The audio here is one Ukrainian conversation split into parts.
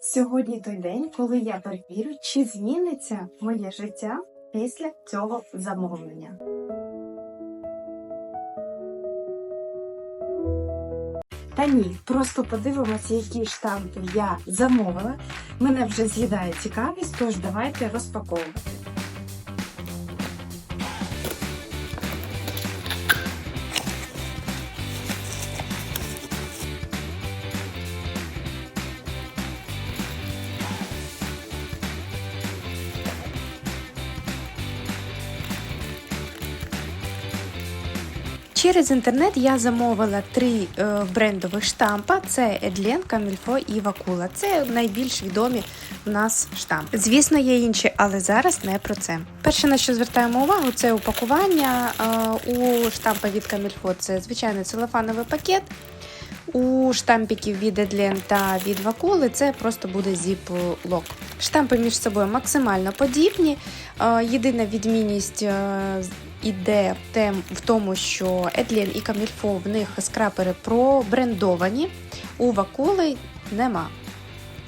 Сьогодні той день, коли я перевірю, чи зміниться моє життя після цього замовлення. Та ні, просто подивимося, які штампи я замовила. Мене вже з'їдає цікавість, тож давайте розпаковувати. Через інтернет я замовила три е, брендових штампа: це Едлен, Камільфо і Вакула. Це найбільш відомі в нас штампи. Звісно, є інші, але зараз не про це. Перше, на що звертаємо увагу, це упакування. Е, у штампа від Камільфо це звичайний целофановий пакет. У штампіків від Едлен та від Вакули це просто буде зіп-лок. Штампи між собою максимально подібні. Е, Єдина відмінність е, іде в тому, що Едлін і Камільфо в них скрапери пробрендовані, у Вакули нема.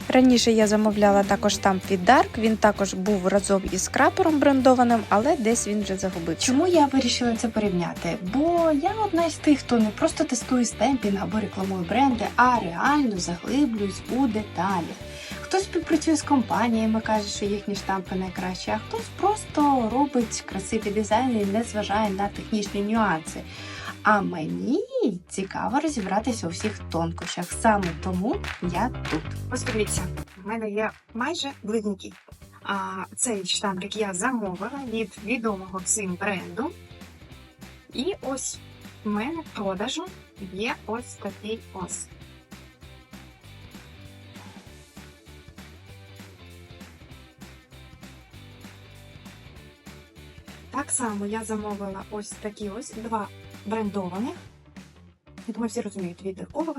Раніше я замовляла також штамп від Dark, він також був разом із скрапером брендованим, але десь він вже загубився. Чому я вирішила це порівняти? Бо я одна з тих, хто не просто тестує стемпінг або рекламує бренди, а реально заглиблююсь у деталі. Хтось співпрацює з компаніями, каже, що їхні штампи найкращі, а хтось просто робить красиві дизайни і не зважає на технічні нюанси. А мені цікаво розібратися у всіх тонкощах. Саме тому я тут. Ось подивіться, в мене є майже близнюки. А цей штампик я замовила від відомого цим бренду. І ось в мене в продажу є ось такий ось. Так само я замовила ось такі ось два брендованих. Я думаю, всі розуміють, від кого.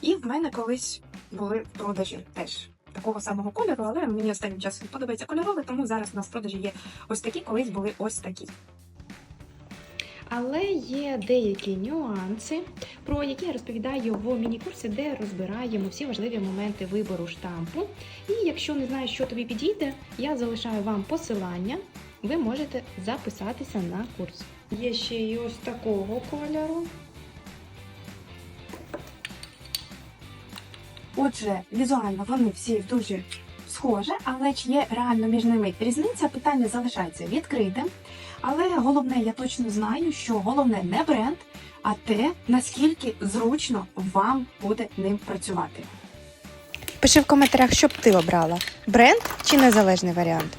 І в мене колись були в продажі теж такого самого кольору, але мені останнім часом подобається кольорове, тому зараз у нас в продажі є ось такі, колись були ось такі. Але є деякі нюанси, про які я розповідаю в міні-курсі, де розбираємо всі важливі моменти вибору штампу. І якщо не знаєш, що тобі підійде, я залишаю вам посилання. Ви можете записатися на курс. Є ще й ось такого кольору. Отже, візуально вони всі дуже схожі, але чи є реально між ними різниця? Питання залишається відкритим. Але головне, я точно знаю, що головне не бренд, а те, наскільки зручно вам буде ним працювати. Пиши в коментарях, що б ти обрала: бренд чи незалежний варіант.